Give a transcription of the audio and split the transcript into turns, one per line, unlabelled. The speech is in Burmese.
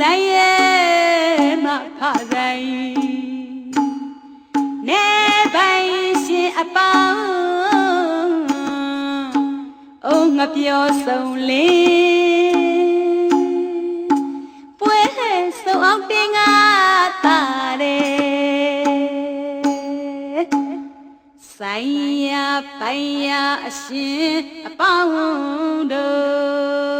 ဆိုင်ရဲ့
မ
ဖဆိုင်နေပိုင်ရှင်အပေါင်း
အိုးငပြော
ဆုံး
လေးပွဲဆုံအောင်တင်ကားတာတယ်ဆိုင်ရပိုင်ရအရှင်အပေါင်းတို့